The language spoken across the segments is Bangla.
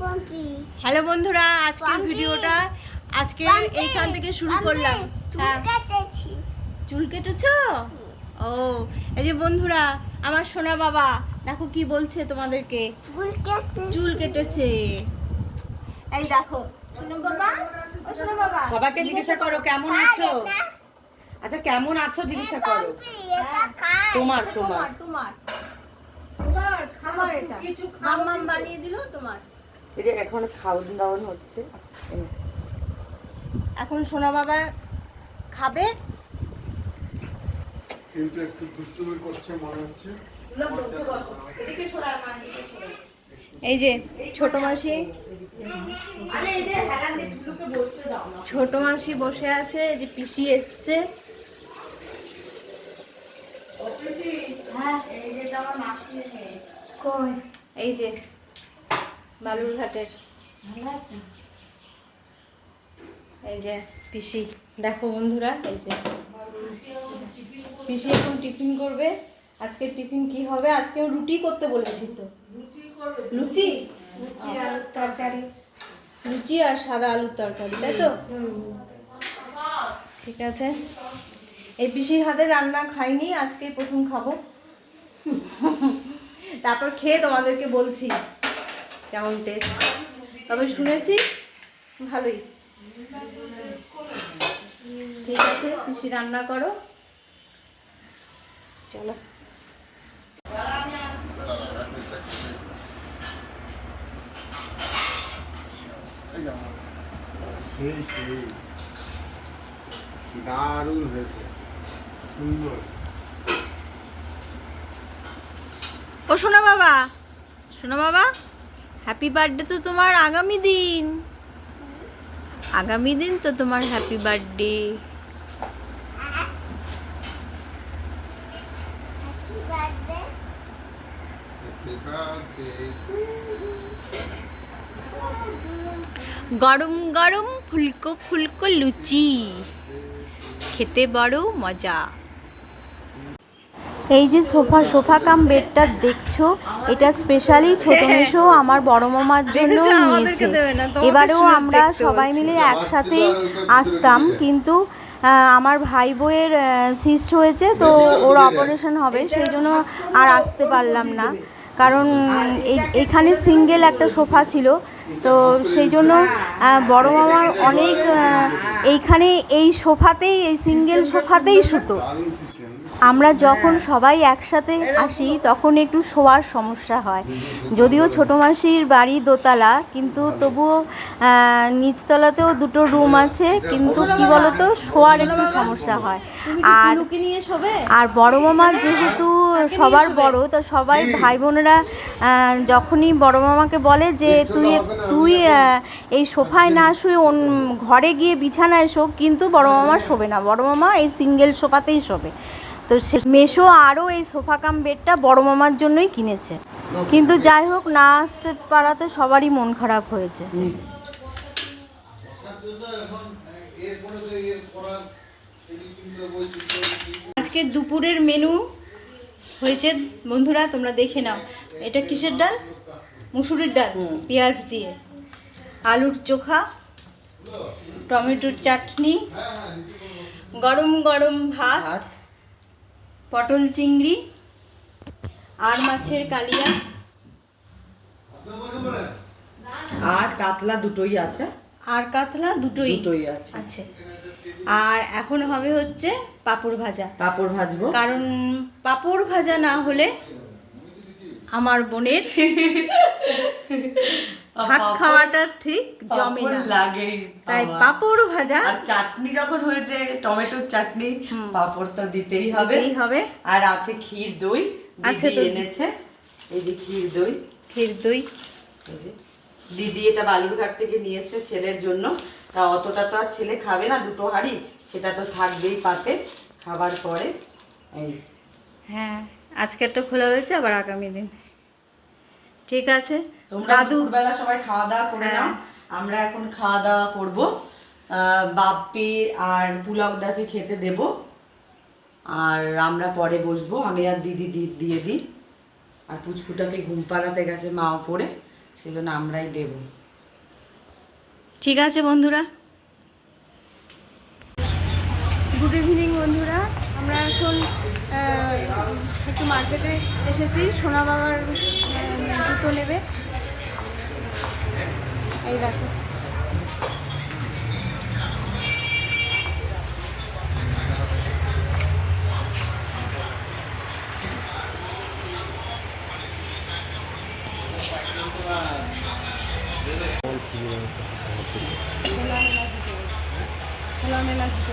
পম্পি হ্যালো বন্ধুরা আজকের ভিডিওটা আজকে এইখান থেকে শুরু করলাম। চুল হ্যাঁ। চুল কেটেছো? ও এই যে বন্ধুরা আমার সোনা বাবা দেখো কি বলছে তোমাদেরকে। চুল কেটেছে। এই দেখো সোনা বাবা বাবা। সবাইকে জিজ্ঞাসা করো কেমন আছো? আচ্ছা কেমন আছো জিজ্ঞাসা করো। খায় তোমার তোমার তোমার। তোমার। তোমার এটা। মাম্মাম বানিয়ে দিল তোমার। এই যে এখন খাওয়ান দাওয়ান হচ্ছে। এখন সোনা বাবা খাবে? কিন্তু একটু দুষ্টুমি করছে মনে হচ্ছে। এই যে ছোট মাসি। ছোট মাসি বসে আছে এই যে পিসি এসছে। হ্যাঁ। কই? এই যে। বালুরঘাটের এই যে পিসি দেখো বন্ধুরা এই যে। পিসি এখন টিফিন করবে। আজকে টিফিন কি হবে? আজকে রুটি করতে বলেছি তো। লুচি? তরকারি। লুচি আর সাদা আলুর তরকারি তাই তো? ঠিক আছে। এই পিসির হাতে রান্না খাইনি আজকে প্রথম খাব। তারপর খেয়ে তোমাদেরকে বলছি। কেমন টেস্ট তবে শুনেছি ভালোই। ঠিক আছে পিসি রান্না করো। চলো। সেই সেই। দারুণ হয়েছে। সুন্দর। ও শোনা বাবা শোনা বাবা। হ্যাপি বার্থডে তো তোমার আগামী দিন। আগামী দিন তো তোমার হ্যাপি বার্থডে গরম গরম ফুলকো ফুলকো লুচি। খেতে বড় মজা। এই যে সোফা সোফা কাম বেডটা দেখছ এটা স্পেশালি ছোট মেশো আমার বড় মামার জন্য নিয়েছে। এবারেও আমরা সবাই মিলে একসাথে আসতাম কিন্তু আমার ভাই বইয়ের সিস্ট হয়েছে তো ওর অপারেশন হবে সেই জন্য আর আসতে পারলাম না। কারণ এখানে সিঙ্গেল একটা সোফা ছিল তো সেই জন্য বড় মামার অনেক এইখানে এই সোফাতেই এই সিঙ্গেল সোফাতেই শুতো সিস্টেম আমরা যখন সবাই একসাথে আসি, তখন একটু শোয়ার সমস্যা হয়। যদিও ছোটো মাসির বাড়ি দোতলা, কিন্তু তবুও নিচতলাতেও দুটো রুম আছে, কিন্তু কি বলতো, শোয়ার একটু সমস্যা হয়। আর আর বড় মামা যেহেতু সবার বড়, তো সবাই ভাই বোনেরা যখনই বড় মামাকে বলে যে, তুই তুই এই সোফায় না শুয়ে ঘরে গিয়ে বিছানায় শো কিন্তু বড় মামা শোবে না। বড় মামা এই সিঙ্গেল সোফাতেই শোবে। তো সে মেশো আরও এই সোফা কাম বেডটা বড় মামার জন্যই কিনেছে। কিন্তু যাই হোক না আসতে পারাতে সবারই মন খারাপ হয়েছে। আজকে দুপুরের মেনু হয়েছে বন্ধুরা তোমরা দেখে নাও। এটা কিসের ডাল? মুসুরির ডাল পেঁয়াজ দিয়ে। আলুর চোখা টমেটোর চাটনি গরম গরম ভাত ভাত। পটল চিংড়ি আর মাছের কালিয়া। আর কাতলা দুটোই আছে। আর কাতলা দুটোই দুটোই আছে। আছে। আর এখন হবে হচ্ছে পাঁপড় ভাজা। পাপড় ভাজবো? কারণ পাঁপড় ভাজা না হলে আমার বোনের ভাত খাওয়াটা ঠিক জমে না। লাগে তাই। পাঁপড় ভাজা। আর চাটনি যখন হয়েছে টমেটোর চাটনি পাপড় তো দিতেই হবে। হবে। আর আছে ক্ষীর দই আছে। এনেছে। এই যে ক্ষীর দই। ক্ষীর দই। দিদি এটা বালুরঘাট থেকে নিয়ে এসেছে ছেলের জন্য। তা অতটা তো আর ছেলে খাবে না দুটো হাঁড়ি সেটা তো থাকবেই পাতে খাবার পরে। এই। হ্যাঁ আজকেরটা খোলা হয়েছে আবার আগামী দিন। ঠিক আছে? তোমরা দুপুরবেলা সবাই খাওয়া দাওয়া করে হ্যাঁ। নাও। আমরা এখন খাওয়া দাওয়া করব বাপ্পি আর পুলকদাকে খেতে দেব। আর আমরা পরে বসবো। আমি আর দিদি দিয়ে দিই। আর পুচকুটাকে ঘুম পাড়াতে গেছে মা ওপরে সেই জন্য আমরাই দেবো। ঠিক আছে বন্ধুরা। গুড ইভিনিং বন্ধুরা। আমরা এখন আহ, একটু মার্কেটে এসেছি। সোনা বাবার জুতো নেবে। এই দেখো। খোলামেলা জুতো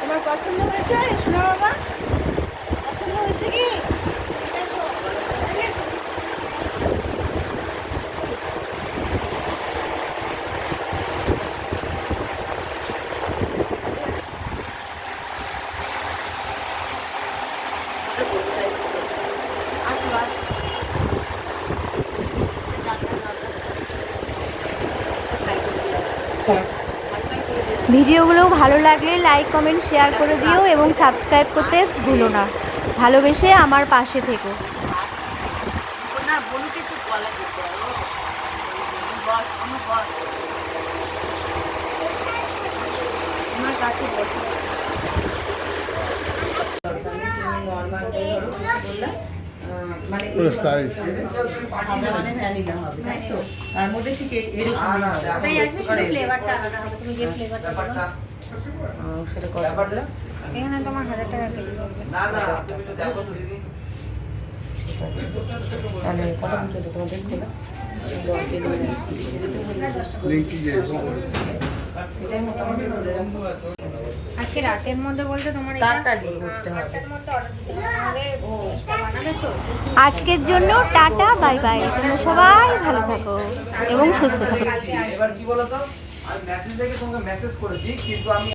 তোমার পছন্দ হয়েছে সোনা বাবা পছন্দ হয়েছে কি ভিডিওগুলো ভালো লাগলে লাইক, কমেন্ট, শেয়ার করে দিও এবং সাবস্ক্রাইব করতে ভুলো না। ভালোবেসে আমার পাশে থেকো। আমার কাছে বসে। মানে size। মানে ভ্যানিলা হবে তাই তো? তার মধ্যে ঠিক এই- তাই আজকে শুধু ফ্লেভারটা আলাদা হবে তুমি যে ফ্লেভারটা বলো। সেটা কত বললে এখানে তোমার হাজার টাকা কেজি ঠিক আছে। তাহলে কত তোমাদের খোলা এটাই মোটামুটি। আজকে রাতের মধ্যে বলতে তোমার তাড়াতাড়ি করতে হবে। আজকের জন্য টাটা বাই বাই। তোমরা সবাই ভালো থাকো এবং সুস্থ থাকো। এবার কি বলতো? আমি মেসেজ দেখে তোমাকে মেসেজ করেছি কিন্তু আমি